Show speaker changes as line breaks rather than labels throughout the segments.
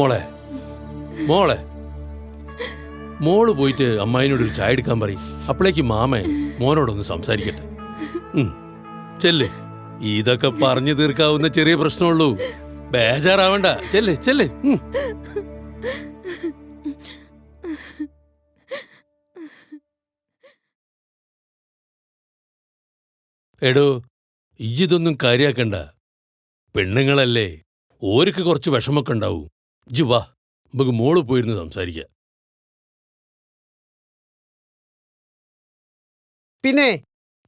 മോളെ മോളെ. മോൾ പോയിട്ട് അമ്മായിനോട് ഒരു ചായ എടുക്കാൻ പറയും. അപ്പോഴേക്ക് മാമ മോനോടൊന്ന് സംസാരിക്കട്ടെ. ചെല്ലേ. ഇതൊക്കെ പറഞ്ഞു തീർക്കാവുന്ന ചെറിയ പ്രശ്നമുള്ളൂ. ബേജാറാവണ്ട. ചെല്ല് ചെല്ല്. എടോ ഇജിതൊന്നും കാര്യാക്കണ്ട. പെണ്ണുങ്ങളല്ലേ. ഓർക്ക് കുറച്ച് വിഷമൊക്കെ ഉണ്ടാവും. ഇജ് വാ നമുക്ക് മോൾ പോയിരുന്ന് സംസാരിക്കാം.
പിന്നെ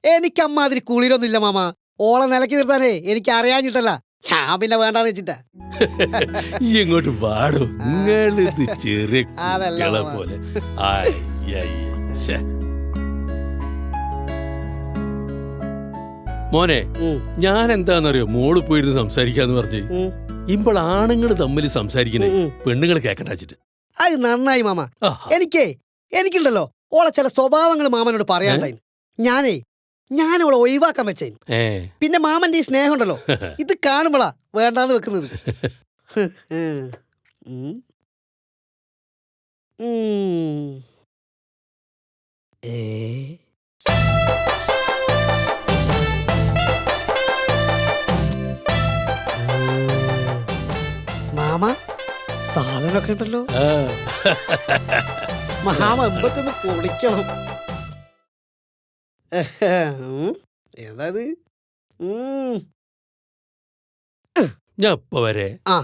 എനിക്ക് അമ്മാതിരി കുളിരൊന്നുമില്ല മാമ. ഓളെ നിലക്കി നിർത്താനേ എനിക്ക് അറിയാഞ്ഞിട്ടല്ല ഞാൻ പിന്നെ വേണ്ടാന്ന് വെച്ചിട്ടാ.
ഇങ്ങോട്ട് പാടോ നിങ്ങളിത് ചെറിയ
അതല്ല
കുട്ടികളെ
മാമ.
പോലെ. ആയ്, ആയ്, ശ്ശെ. മോനെ
ഉം,
ഞാൻ എന്താണെന്നറിയോ മോൾ പോയിരുന്ന് സംസാരിക്കാന്ന് പറഞ്ഞ്.
ഉം,
ഇപ്പോൾ ആണുങ്ങൾ തമ്മിൽ
സംസാരിക്കുന്നത്.
പെണ്ണുങ്ങൾ കേൾക്കണ്ട വെച്ചിട്ട്.
അത് നന്നായി മാമ. എനിക്കേ എനിക്കുണ്ടല്ലോ ഓളെ ചില സ്വഭാവങ്ങൾ മാമനോട് പറയാണ്ടായി ഞാനേ ഞാൻ അവളെ ഒഴിവാക്കാൻ വെച്ചേ പിന്നെ മാമന്റെ ഈ സ്നേഹം ഉണ്ടല്ലോ ഇത് കാണുമ്പോളാ വേണ്ടാന്ന് വെക്കുന്നത്. ഏ? മാമ സാധനമൊക്കെ ഉണ്ടല്ലോ. മാമ എമ്പൊക്കൊന്ന് പൊളിക്കണം ഉം.
ഞാൻ ഇപ്പൊ വരെ
ആ